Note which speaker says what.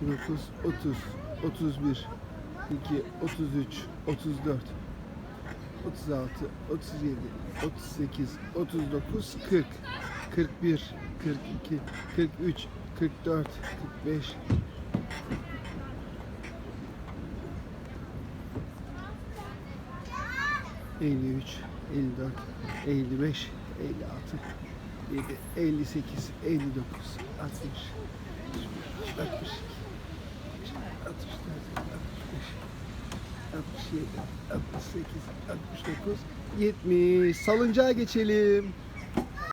Speaker 1: 29 30 31 2 33 34 36 37 38 39 40 41 42 43 44 45 53, 54, 55, 56, 7, 58, 59, 60, 62, 63, 64, 65, 67, 68, 69, 70. Salıncağa geçelim.